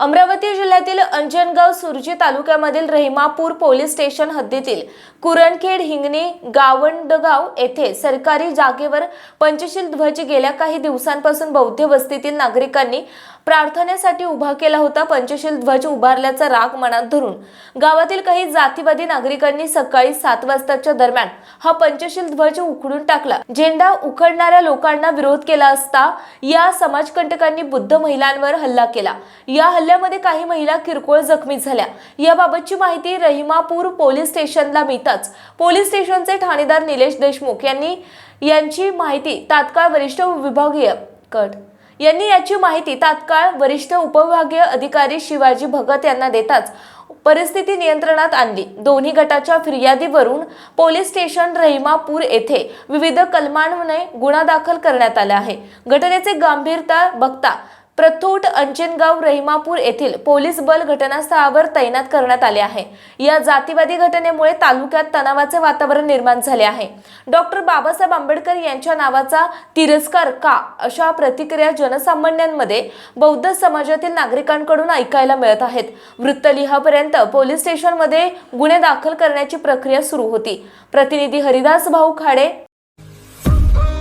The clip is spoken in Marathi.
अमरावती जिल्ह्यातील अंजनगाव सुरजी तालुक्यामधील रहिमापूर पोलीस स्टेशन हद्दीतील कुरणखेड हिंगणे गावंडगाव येथे सरकारी जागेवर पंचशील ध्वज गेल्या काही दिवसांपासून बौद्ध वस्तीतील नागरिकांनी प्रार्थनेसाठी उभा केला होता. पंचशील ध्वज उभारल्याचा राग मनात धरून गावातील काही जातीवादी नागरिकांनी सकाळी सात वाजताच्या दरम्यान हा पंचशील ध्वज उखडून टाकला. झेंडा उखडणाऱ्या लोकांना विरोध केला असता या समाजकंटकांनी बुद्ध महिलांवर हल्ला केला. या हल्ल्यामध्ये काही महिला किरकोळ जखमी झाल्या. याबाबतची माहिती रहिमापूर पोलीस स्टेशनला मिळताच. पोलीस स्टेशनचे ठाणेदार निलेश देशमुख यांनी यांची माहिती तात्काळ वरिष्ठ विभागीय कट यांनी याची माहिती तात्काळ वरिष्ठ उपविभागीय अधिकारी शिवाजी भगत यांना देताच परिस्थिती नियंत्रणात आणली. दोन्ही गटाच्या फिर्यादीवरून पोलीस स्टेशन रहिमापूर येथे विविध कलमांमुळे गुन्हा दाखल करण्यात आला आहे. घटनेचे गांभीरता बघता प्रथूट अंजनगाव रहिमापूर येथील पोलीस बल घटनास्थळावर तैनात करण्यात आले आहे. या जातीवादी घटनेमुळे तालुक्यात तणावाचे वातावरण निर्माण झाले आहे. डॉक्टर बाबासाहेब आंबेडकर यांच्या नावाचा तिरस्कार का अशा प्रतिक्रिया जनसामान्यांमध्ये बौद्ध समाजातील नागरिकांकडून ऐकायला मिळत आहेत. वृत्त लिहापर्यंत पोलीस स्टेशनमध्ये गुन्हे दाखल करण्याची प्रक्रिया सुरू होती. प्रतिनिधी हरिदास भाऊ खाडे